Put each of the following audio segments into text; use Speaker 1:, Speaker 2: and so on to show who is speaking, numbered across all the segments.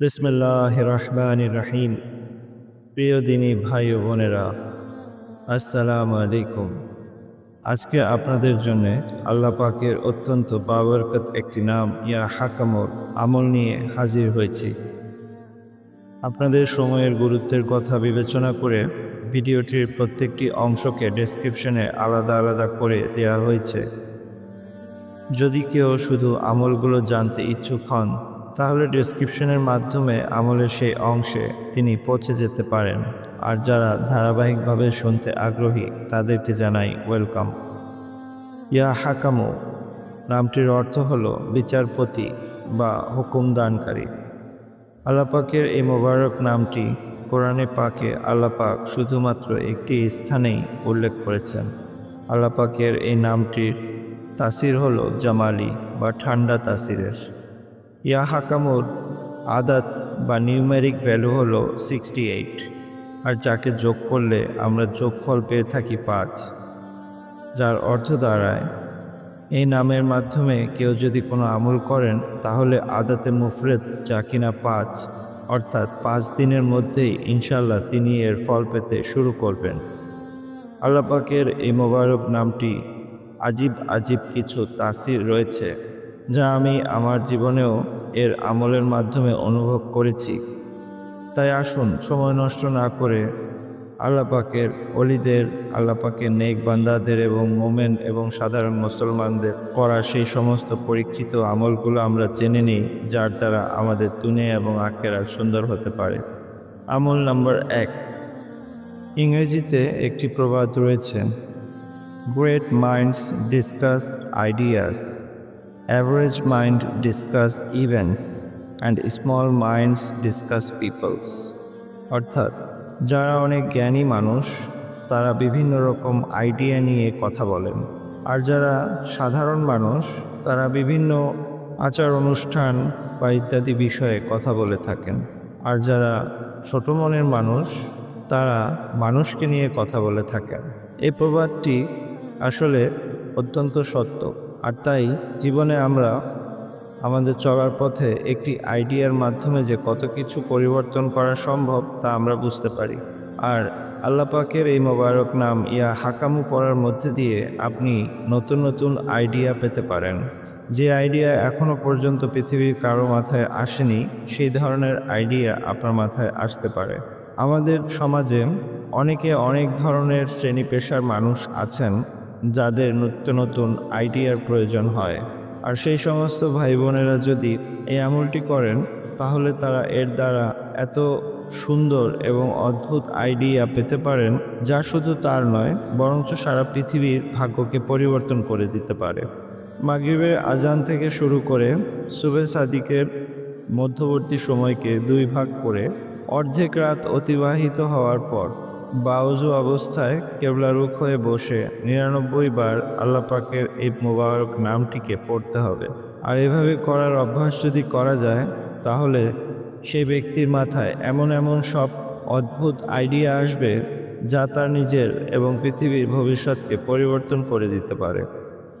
Speaker 1: বিসমুল্লাহ রহমান রহিম প্রিয় দিনী ভাই ও বোনেরা, আসসালামু আলাইকুম। আজকে আপনাদের জন্য আল্লাহ পাকের অত্যন্ত বাবরকত একটি নাম, ইয়া হাকামর, আমল নিয়ে হাজির হয়েছি। আপনাদের সময়ের গুরুত্বের কথা বিবেচনা করে ভিডিওটির প্রত্যেকটি অংশকে ডেসক্রিপশনে আলাদা আলাদা করে দেওয়া হয়েছে। যদি কেউ শুধু আমলগুলো জানতে ইচ্ছুক হন তাহলে ডেসক্রিপশনের মাধ্যমে আমলের সেই অংশে তিনি পৌঁছে যেতে পারেন। আর যারা ধারাবাহিকভাবে শুনতে আগ্রহী, তাদেরকে জানাই ওয়েলকাম ইয়া হাকামো, নামটির অর্থ হল বিচারপতি বা হুকুমদানকারী আলাপাকের এই মোবারক নামটি কোরআনে পাকে আল্লাপাক শুধুমাত্র একটি স্থানেই উল্লেখ করেছেন। আলাপাকের এই নামটির তাসির হলো জামালি বা ঠান্ডা তাসিরের। ইয়া হাকামুর আদাত বা নিউমেরিক ভ্যালু হলো সিক্সটি এইট, আর যাকে যোগ করলে আমরা যোগফল পেয়ে থাকি পাঁচ, যার অর্থ দাঁড়ায়, এই নামের মাধ্যমে কেউ যদি কোনো আমল করেন, তাহলে আদাতে মুফরেদ যা কিনা পাঁচ, অর্থাৎ পাঁচ দিনের মধ্যেই ইনশাল্লাহ তিনি এর ফল পেতে শুরু করবেন। আল্লাপাকের এই মোবারক নামটি আজীব আজীব কিছু তাসির রয়েছে। যা আমি আমার জীবনেও এর আমলের মাধ্যমে অনুভব করেছি। তাই আসুন সময় নষ্ট না করে আল্লাপাকের অলিদের আল্লাপাকের নেক বান্দাদের এবং মোমেন এবং সাধারণ মুসলমানদের করা সেই সমস্ত পরীক্ষিত আমলগুলো আমরা জেনে নিই, যার দ্বারা আমাদের তুনে এবং আখেরা সুন্দর হতে পারে। আমল নাম্বার এক। ইংরেজিতে একটি প্রবাদ রয়েছে great minds discuss ideas average mind discuss events and small minds discuss peoples অর্থাৎ, যারা অনেক জ্ঞানী মানুষ, তারা বিভিন্ন রকম আইডিয়া নিয়ে কথা বলেন। আর যারা সাধারণ মানুষ, তারা বিভিন্ন আচার অনুষ্ঠান বা ইত্যাদি বিষয়ে কথা বলে থাকেন। আর যারা ছোট মনের মানুষ, তারা মানুষকে নিয়ে কথা বলে থাকেন। এই প্রবাদটি আসলে অত্যন্ত সত্য। আর তাই জীবনে আমরা আমাদের চলার পথে একটি আইডিয়ার মাধ্যমে যে কত কিছু পরিবর্তন করা সম্ভব তা আমরা বুঝতে পারি। আর আল্লাপাকের এই মোবারক নাম ইয়া হাকামু পড়ার মধ্যে দিয়ে আপনি নতুন নতুন আইডিয়া পেতে পারেন। যে আইডিয়া এখনও পর্যন্ত পৃথিবীর কারও মাথায় আসেনি, সেই ধরনের আইডিয়া আপনার মাথায় আসতে পারে। আমাদের সমাজে অনেকে অনেক ধরনের শ্রেণি পেশার মানুষ আছেন যাদের নিত্য নতুন আইডিয়ার প্রয়োজন হয়। আর সেই সমস্ত ভাই বোনেরা যদি এই আমলটি করেন, তাহলে তারা এর দ্বারা এত সুন্দর এবং অদ্ভুত আইডিয়া পেতে পারেন, যা শুধু তার নয়, বরঞ্চ সারা পৃথিবীর ভাগ্যকে পরিবর্তন করে দিতে পারে। মাগরিবের আজান থেকে শুরু করে সুবে সাদিকের মধ্যবর্তী সময়কে দুই ভাগ করে অর্ধেক রাত অতিবাহিত হওয়ার পর বাউজু অবস্থায় কেবলারুখ হয়ে বসে নিরানব্বই বার আল্লাহ পাকের এই মোবারক নামটিকে পড়তে হবে। আর এভাবে করার অভ্যাস যদি করা যায়, তাহলে সেই ব্যক্তির মাথায় এমন এমন সব অদ্ভুত আইডিয়া আসবে যা তার নিজের এবং পৃথিবীর ভবিষ্যৎকে পরিবর্তন করে দিতে পারে।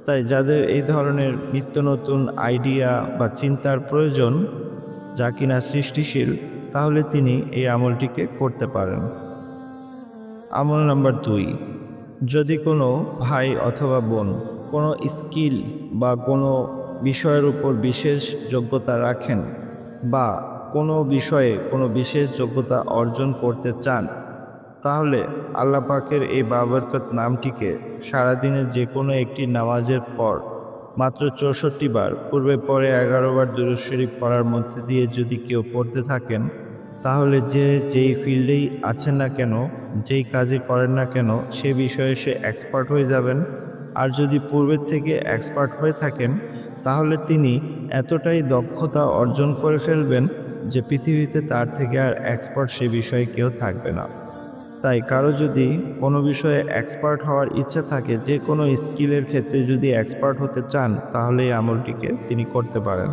Speaker 1: তাই যাদের এই ধরনের নিত্য নতুন আইডিয়া বা চিন্তার প্রয়োজন যা কিনা সৃষ্টিশীল, তাহলে তিনি এই আমলটিকে করতে পারেন। আমল নাম্বার দুই। যদি কোনো ভাই অথবা বোন কোনো স্কিল বা কোনো বিষয়ের উপর বিশেষ যোগ্যতা রাখেন বা কোনো বিষয়ে কোনো বিশেষ যোগ্যতা অর্জন করতে চান, তাহলে আল্লাহ পাকের এই বাবরকত নামটিকে সারাদিনের যে কোনো একটি নামাজের পর মাত্র চৌষট্টি বার, পূর্বে পরে এগারো বার দুরুদ শরীফ পড়ার মধ্যে দিয়ে যদি কেউ পড়তে থাকেন তাহলে যে যেই ফিল্ডেই আছেন না কেন, যেই কাজে করেন না কেন, সে বিষয়ে সে এক্সপার্ট হয়ে যাবেন। আর যদি পূর্বের থেকে এক্সপার্ট হয়ে থাকেন, তাহলে তিনি এতটাই দক্ষতা অর্জন করে ফেলবেন যে পৃথিবীতে তার থেকে আর এক্সপার্ট সে বিষয়ে কেউ থাকবে না। তাই কারও যদি কোনো বিষয়ে এক্সপার্ট হওয়ার ইচ্ছা থাকে, যে কোনো স্কিলের ক্ষেত্রে যদি এক্সপার্ট হতে চান, তাহলে এই আমলটিকে তিনি করতে পারেন।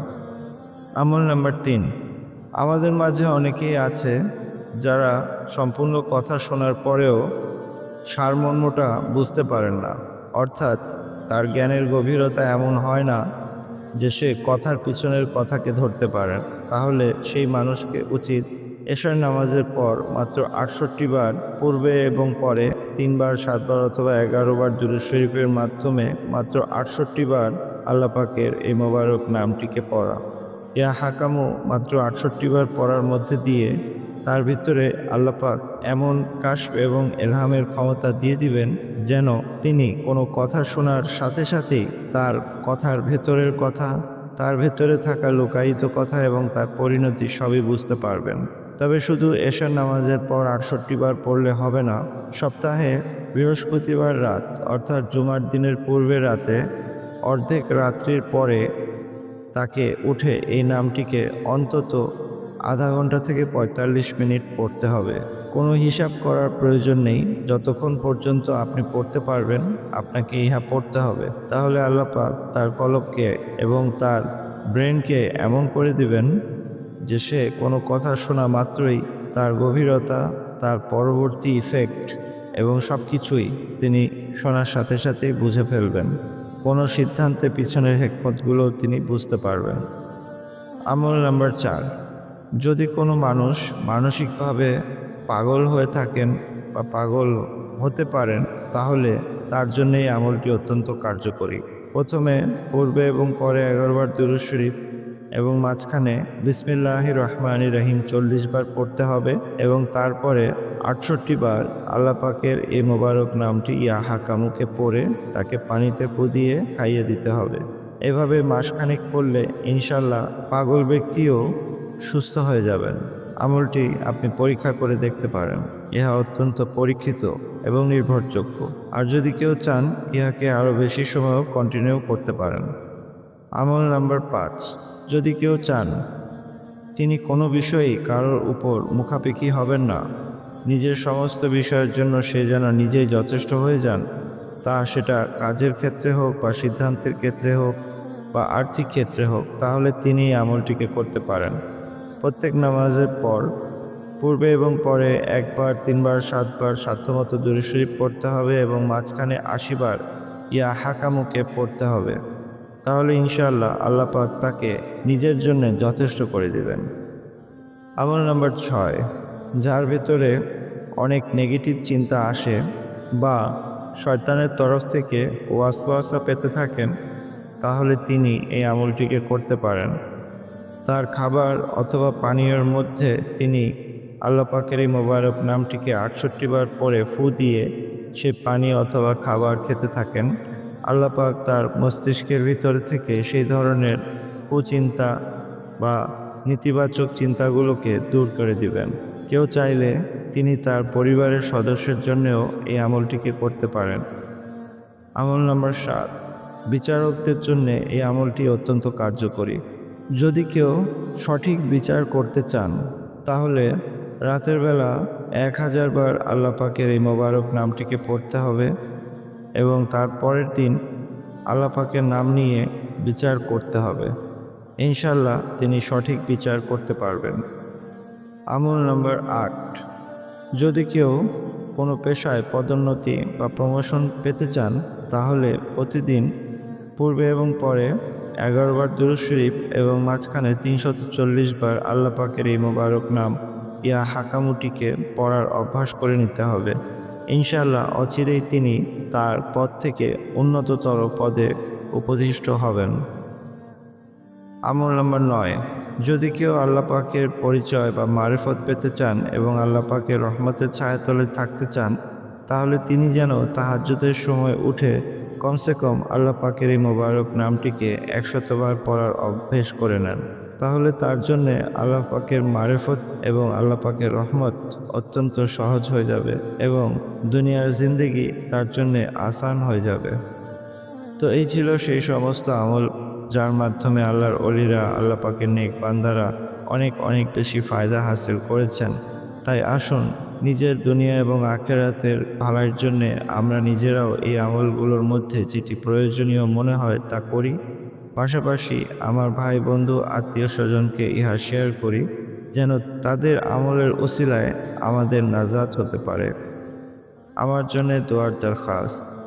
Speaker 1: আমল নাম্বার তিন। আমাদের মাঝে অনেকেই আছে যারা সম্পূর্ণ কথা শোনার পরেও সারমর্মটা বুঝতে পারেন না। অর্থাৎ তার জ্ঞানের গভীরতা এমন হয় না যে সে কথার পিছনের কথাকে ধরতে পারেন তাহলে সেই মানুষকে উচিত এশার নামাজের পর মাত্র আটষট্টি বার পূর্বে এবং পরে তিনবার, সাতবার অথবা এগারো বার দুরুদ শরীফের মাধ্যমে মাত্র আটষট্টি বার আল্লাহ পাকের এই মোবারক নামটিকে পড়া। ইয়া হাকামও মাত্র আটষট্টি বার পড়ার মধ্যে দিয়ে তার ভিতরে আল্লাপাক এমন কাশ এবং এলহামের ক্ষমতা দিয়ে দিবেন যেন তিনি কোনো কথা শোনার সাথে সাথেই তার কথার ভেতরের কথা, তার ভেতরে থাকা লোকায়িত কথা এবং তার পরিণতি সবই বুঝতে পারবেন। তবে শুধু এশার নামাজের পর আটষট্টি বার পড়লে হবে না, সপ্তাহে বৃহস্পতিবার রাত অর্থাৎ জুমার দিনের পূর্বে রাতে অর্ধেক রাত্রির পরে তাকে উঠে এই নামটিকে অন্তত আধা ঘণ্টা থেকে পঁয়তাল্লিশ মিনিট পড়তে হবে। কোনো হিসাব করার প্রয়োজন নেই। যতক্ষণ পর্যন্ত আপনি পড়তে পারবেন, আপনাকে ইহা পড়তে হবে। তাহলে আল্লাপাক তার কলবকে এবং তার ব্রেনকে এমন করে দিবেন যে সে কোনো কথা শোনা মাত্রই তার গভীরতা, তার পরবর্তী ইফেক্ট এবং সব কিছুই তিনি শোনার সাথে সাথেই বুঝে ফেলবেন। কোনো সিদ্ধান্তের পিছনের হেকমতগুলো তিনি বুঝতে পারবেন। আমল নাম্বার চার, যদি কোনো মানুষ মানসিকভাবে পাগল হয়ে থাকেন বা পাগল হতে পারেন, তাহলে তার জন্য এই আমলটি অত্যন্ত কার্যকরী। প্রথমে পূর্বে এবং পরে এগারোবার দুরুদ শরীফ এবং মাঝখানে বিসমিল্লাহ রহমান রহিম চল্লিশ বার পড়তে হবে এবং তারপরে আটষট্টি বার আল্লাহ পাকের এই মোবারক নামটি ইয়া হাকামুকে পড়ে তাকে পানিতে পুদিয়ে খাইয়ে দিতে হবে। এভাবে মাসখানেক পড়লে ইনশাল্লাহ পাগল ব্যক্তিও সুস্থ হয়ে যাবেন। আমলটি আপনি পরীক্ষা করে দেখতে পারেন। ইহা অত্যন্ত পরীক্ষিত এবং নির্ভরযোগ্য। আর যদি কেউ চান, ইহাকে আরও বেশি সময়ও কন্টিনিউ করতে পারেন। আমল নাম্বার পাঁচ, যদি কেউ চান, তিনি কোনো বিষয়েই কারোর উপর মুখাপেক্ষি হবেন না। নিজের সমস্ত বিষয়ের জন্য সে যেন নিজেই যথেষ্ট হয়ে যান, তা সেটা কাজের ক্ষেত্রে হোক বা সিদ্ধান্তের ক্ষেত্রে হোক বা আর্থিক ক্ষেত্রে হোক, তাহলে তিনি আমলটিকে করতে পারেন। প্রত্যেক নামাজের পর, পূর্বে এবং পরে একবার, তিনবার, সাতবার সাধ্যমতো দূরে শরীফ পড়তে হবে এবং মাঝখানে আশিবার ইয়া হাকামুকে পড়তে হবে। তাহলে ইনশাআল্লাহ আল্লাহ পাক তাকে নিজের জন্য যথেষ্ট করে দিবেন। আমল নাম্বার ছয়, যার ভেতরে অনেক নেগেটিভ চিন্তা আসে বা শয়তানের তরফ থেকে ওয়াসওয়াসা পেতে থাকেন, তাহলে তিনি এই আমলটিকে করতে পারেন। তার খাবার অথবা পানীয়র মধ্যে তিনি আল্লাহ পাকের এই মোবারক নামটিকে আটষট্টি বার পরে ফু দিয়ে সে পানি অথবা খাবার খেতে থাকেন। আল্লাহ পাক তার মস্তিষ্কের ভিতর থেকে সেই ধরনের কুচিন্তা বা নেতিবাচক চিন্তাগুলোকে দূর করে দিবেন। কেউ চাইলে তিনি তার পরিবারের সদস্যের জন্যও এই আমলটিকে করতে পারেন। আমল নম্বর সাত, বিচারকদের জন্য এই আমলটি অত্যন্ত কার্যকরী। যদি কেউ সঠিক বিচার করতে চান, তাহলে রাতের বেলা এক হাজার বার আল্লাহ পাকের এই মোবারক নামটিকে পড়তে হবে এবং তার পরের দিন আল্লাহ পাকের নাম নিয়ে বিচার করতে হবে। ইনশাল্লাহ তিনি সঠিক বিচার করতে পারবেন। আমল নম্বর আট যদি কেউ কোনো পেশায় পদোন্নতি বা প্রমোশন পেতে চান, তাহলে প্রতিদিন পূর্বে এবং পরে এগারো বার দুরুদ শরীফ এবং মাঝখানে তিনশত চল্লিশ বার আল্লাহ পাকের এই মোবারক নাম ইয়া হাকামুটিকে পড়ার অভ্যাস করে নিতে হবে। ইনশাল্লাহ অচিরেই তিনি তার পদ থেকে উন্নততর পদে উপদিষ্ট হবেন। আমল নম্বর নয় যদি কেউ আল্লাহ পাকের পরিচয় বা মারেফত পেতে চান এবং আল্লাহ পাকের রহমতের ছায়াতলে থাকতে চান, তাহলে তিনি যেন তাহাজ্যদের সময় উঠে কমসে কম আল্লাহ পাকের এই মোবারক নামটিকে একশতবার পড়ার অভ্যেস করে নেন। তাহলে তার জন্যে আল্লাহ পাকের মারেফত এবং আল্লাহ পাকের রহমত অত্যন্ত সহজ হয়ে যাবে এবং দুনিয়ার জিন্দেগি তার জন্যে আসান হয়ে যাবে। তো এই ছিল সেই সমস্ত আমল যার মাধ্যমে আল্লাহর অলিরা আল্লাহ পাকের নেক বান্দারা অনেক অনেক বেশি ফায়দা হাসিল করেছেন। তাই আসুন, নিজের দুনিয়া এবং আখেরাতের ভালার জন্যে আমরা নিজেরাও এই আমলগুলোর মধ্যে যেটি প্রয়োজনীয় মনে হয় তা করি। পাশাপাশি আমার ভাই, বন্ধু, আত্মীয় স্বজনকে ইহা শেয়ার করি, যেন তাদের আমলের ওসিলায় আমাদের নাজাত হতে পারে। আমার জন্য দোয়ার দরখাস্ত।